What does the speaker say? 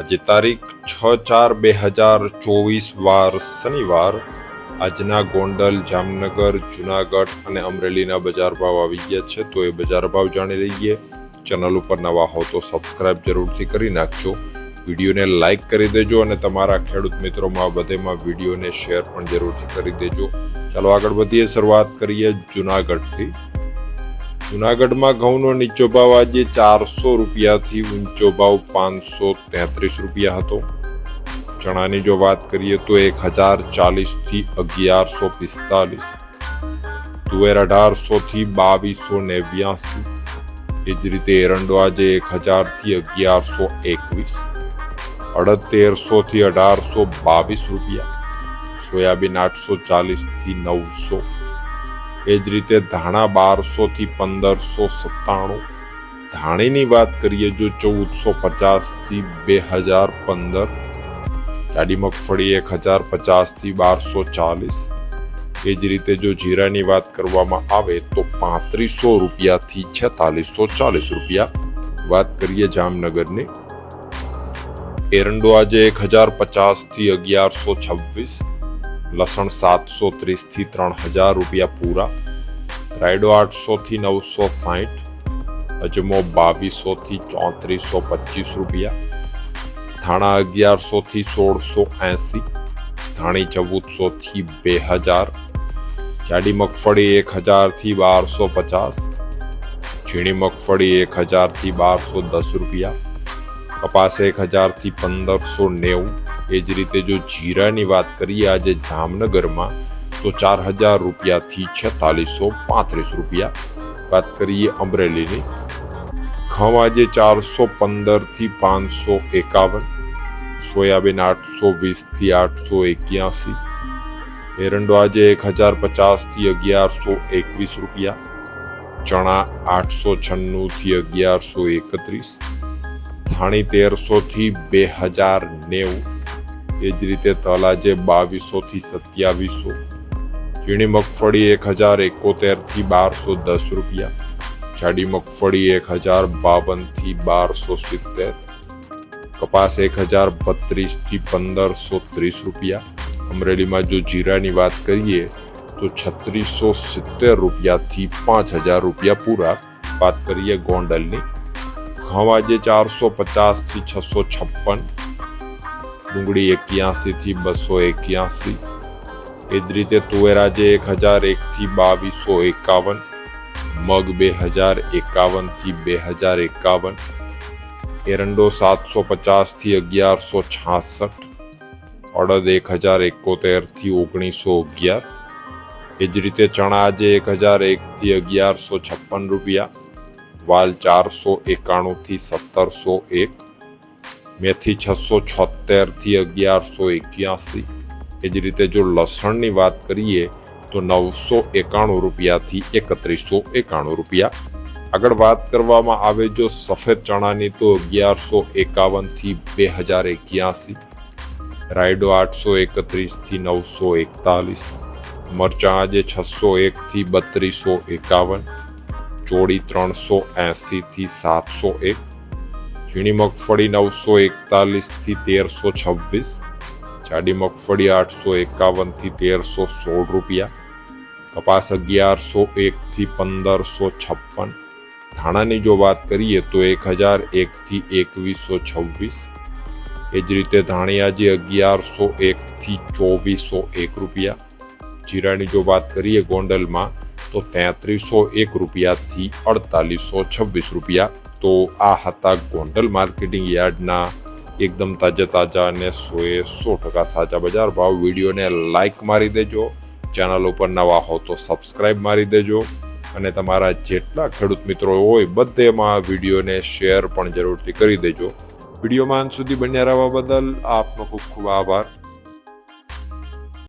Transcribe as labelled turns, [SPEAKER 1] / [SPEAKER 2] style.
[SPEAKER 1] આજે તારીખ છ ચાર બે હજાર ચોવીસ વાર શનિવાર આજના ગોંડલ, જામનગર, જુનાગઢ અને અમરેલીના બજાર ભાવ આવી ગયા છે. તો એ બજાર ભાવ જાણી લઈએ. ચેનલ ઉપર નવા હો તો સબસ્ક્રાઇબ જરૂરથી કરી નાખજો. વિડીયોને લાઇક કરી દેજો અને તમારા ખેડૂત મિત્રોમાં બધેમાં વિડીયોને શેર પણ જરૂરથી કરી દેજો. ચાલો આગળ વધીએ. શરૂઆત કરીએ જુનાગઢથી. જુનાગઢમાં ઘઉંનો નીચો ભાવ આજે ચારસો રૂપિયાથી ઊંચો ભાવ પાંચસો તેત્રીસ રૂપિયા હતો. ચણાની જો વાત કરીએ તો એક હજાર ચાલીસથી અગિયારસો પિસ્તાલીસ, તુવેર અઢારસોથી બાવીસો નેવ્યાસી એ જ રીતે એરંડો આજે એક હજારથી અગિયારસો એકવીસ, અડદ તેરસોથી અઢારસો બાવીસ રૂપિયા, સોયાબીન આઠસો ચાલીસથી નવસો એ જ રીતે ધાણા બારસોથી પંદરસો સત્તાણું. ધાણીની વાત કરીએ જો ચૌદસો પચાસથી બે હજાર પંદર. જાડી મગફળી એક હજાર પચાસથી બારસો ચાલીસ. એ જ રીતે જો જીરાની વાત કરવામાં આવે તો પાંત્રીસો રૂપિયાથી છેતાલીસો ચાલીસ રૂપિયા. વાત કરીએ જામનગરની. એરંડો આજે એક હજાર પચાસથી અગિયારસો છવ્વીસ. લસણ સાતસો ત્રીસથી ત્રણ હજાર રૂપિયા પૂરા. રાયડો આઠસોથી નવસો સાઠ. અજમો બાવીસોથી ચોત્રીસો પચીસ રૂપિયા. ધાણા અગિયારસોથી સોળસો એંસી. ધાણી ચૌદસોથી બે હજાર. જાડી મગફળી એક હજારથી બારસો પચાસ. ઝીણી મગફળી એક હજારથી બારસો દસ રૂપિયા. કપાસ એક હજારથી પંદરસો નેવું. એ જ રીતે જો જીરાની વાત કરીએ આજે જામનગરમાં, તો ચાર હજાર રૂપિયાથી છેતાલીસો પાંત્રીસ રૂપિયા. વાત કરીએ અમરેલીની. ઘઉં આજે ચારસો પંદરથી પાંચસો એકાવન, સોયાબીન આઠસો વીસથી આઠસો એક્યાસી, એરંડો આજે એક હજાર પચાસથી અગિયારસો એકવીસ રૂપિયા, ચણા આઠસો છન્નુંથી અગિયારસો એકત્રીસ થાણી તેરસોથી બે હજાર નેવું એ જ રીતે તલાજે બાવીસોથી સત્યાવીસો, ઝીણી મગફળી એક હજાર એકોતેરથી બારસો દસ રૂપિયા, જાડી મગફળી એક હજાર બાવનથી બારસો સિત્તેર, કપાસ એક હજાર બત્રીસથી પંદરસો ત્રીસ રૂપિયા. અમરેલીમાં જો જીરાની વાત કરીએ, તો છત્રીસો સિત્તેર રૂપિયાથી પાંચ હજાર રૂપિયા પૂરા. વાત કરીએ ગોંડલની. ઘઉં આજે ચારસો પચાસથી છસો છપ્પન ડુંગળી એક્યાસીથી બસો એક્યાસી. એ જ રીતે તુવેરા જે એક હજાર એકથી બાવીસો એકાવન, મગ બે હજાર એકાવનથી બે હજાર એકાવન, એરંડો સાતસો પચાસથી અગિયારસો છાસઠ, અડદ એક હજાર એકોતેરથી ઓગણીસો અગિયાર. એ જ રીતે ચણા આજે એક હજાર એકથી અગિયારસો છપ્પન રૂપિયા, વાલ ચારસો એકાણુંથી સત્તરસો એક મેથી છસો છોતેરથી અગિયારસો એક્યાસી. એ જ રીતે જો લસણની વાત કરીએ, તો નવસો એકાણું રૂપિયાથી એકત્રીસો એકાણું રૂપિયા. આગળ વાત કરવામાં આવે જો સફેદ ચણાની, તો અગિયારસો એકાવનથી બે હજાર એક્યાસી. રાયડો આઠસો એકત્રીસથી નવસો એકતાલીસ. મરચાં આજે છસો એકથી બત્રીસો એકાવન. ચોળી ત્રણસો એંસીથી સાતસો એક. ઝીણી મગફળી નવસો એકતાલીસથી તેરસો છવ્વીસ, જાડી મગફળી આઠસો એકાવનથી તેરસો સોળ રૂપિયા, કપાસ અગિયારસો એકથી પંદરસો છપ્પન. ધાણાની જો વાત કરીએ તો એક હજાર એકથી એકવીસો છવ્વીસ. એ જ રીતે ધાણિયાજી અગિયારસો એકથી ચોવીસો એક રૂપિયા. જીરાની જો વાત કરીએ ગોંડલમાં તો તેત્રીસો એક રૂપિયાથી અડતાલીસો છવ્વીસ રૂપિયા. તો આ હતા ગોંડલ માર્કેટિંગ યાર્ડના એકદમ તાજા તાજા અને સોએ સો ટકા સાચા બજાર ભાવ. વિડીયોને લાઇક મારી દેજો. ચેનલ ઉપર નવા હો તો સબસ્ક્રાઇબ મારી દેજો. અને તમારા જેટલા ખેડૂત મિત્રો હોય બધેમાં વિડીયોને શેર પણ જરૂરથી કરી દેજો. વિડીયોમાં અંત સુધી બન્યા રહેવા બદલ આપનો ખૂબ ખૂબ આભાર.